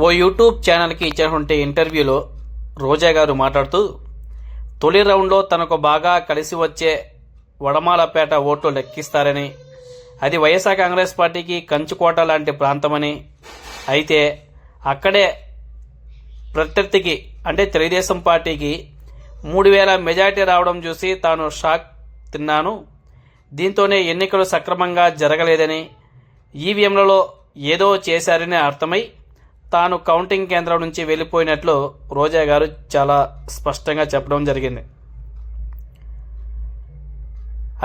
ఓ YouTube ఛానల్కి ఇచ్చినటువంటి ఇంటర్వ్యూలో రోజా గారు మాట్లాడుతూ తొలి రౌండ్లో తనకు బాగా కలిసి వచ్చే వడమాలపేట ఓట్లు లెక్కిస్తారని అది వైఎస్ఆర్ కాంగ్రెస్ పార్టీకి కంచుకోట లాంటి ప్రాంతమని అయితే అక్కడే ప్రత్యర్థికి అంటే తెలుగుదేశం పార్టీకి మూడు వేల మెజార్టీ రావడం చూసి తాను షాక్ తిన్నాను. దీంతోనే ఎన్నికలు సక్రమంగా జరగలేదని ఈవీఎంలలో ఏదో చేశారని అర్థమై తాను కౌంటింగ్ కేంద్రం నుంచి వెళ్ళిపోయినట్లు రోజా గారు చాలా స్పష్టంగా చెప్పడం జరిగింది.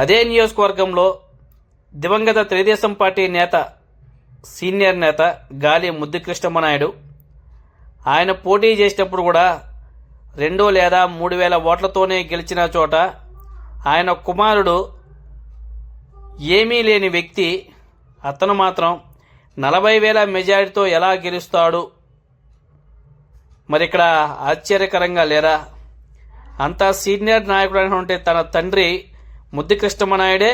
అదే నియోజకవర్గంలో దివంగత తెలుగుదేశం పార్టీ నేత సీనియర్ నేత గాలి ముద్దుకృష్ణమనాయుడు ఆయన పోటీ చేసేటప్పుడు కూడా రెండు లేదా మూడు వేల ఓట్లతోనే గెలిచిన చోట ఆయన కుమారుడు ఏమీ లేని వ్యక్తి అతను మాత్రం నలభై వేల మెజారిటీతో ఎలా గెలుస్తాడు? మరి ఇక్కడ ఆశ్చర్యకరంగా లేరా? అంత సీనియర్ నాయకుడు అయినటువంటి తన తండ్రి ముద్దుకృష్ణమనాయుడే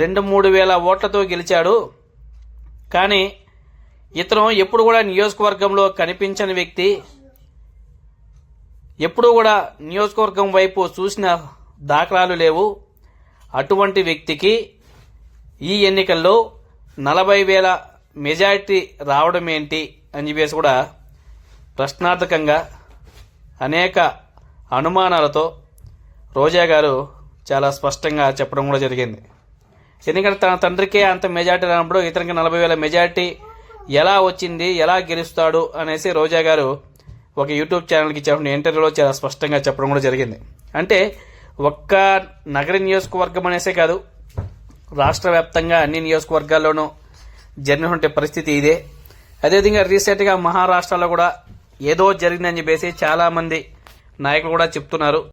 రెండు మూడు వేల ఓట్లతో గెలిచాడు. కానీ ఇతను ఎప్పుడు కూడా నియోజకవర్గంలో కనిపించని వ్యక్తి. ఎప్పుడూ కూడా నియోజకవర్గం వైపు చూసిన దాఖలాలు లేవు. అటువంటి వ్యక్తికి ఈ ఎన్నికల్లో నలభై వేల మెజారిటీ రావడం ఏంటి అని చెప్పేసి కూడా ప్రశ్నార్థకంగా అనేక అనుమానాలతో రోజా గారు చాలా స్పష్టంగా చెప్పడం కూడా జరిగింది. ఎందుకంటే తన తండ్రికే అంత మెజార్టీ రానప్పుడు ఇతనికి నలభై వేల మెజారిటీ ఎలా వచ్చింది ఎలా గెలుస్తాడు అనేసి రోజా గారు ఒక యూట్యూబ్ ఛానల్కి ఇచ్చిన ఇంటర్వ్యూలో చాలా స్పష్టంగా చెప్పడం కూడా జరిగింది. అంటే ఒక్క నగర నియోజకవర్గం అనేసే కాదు రాష్ట్ర వ్యాప్తంగా అన్ని నియోజకవర్గాల్లోనూ జరిగినటువంటి పరిస్థితి ఇదే. అదేవిధంగా రీసెంట్గా మహారాష్ట్రలో కూడా ఏదో జరిగిందని చెప్పేసి చాలామంది నాయకులు కూడా చెప్తున్నారు.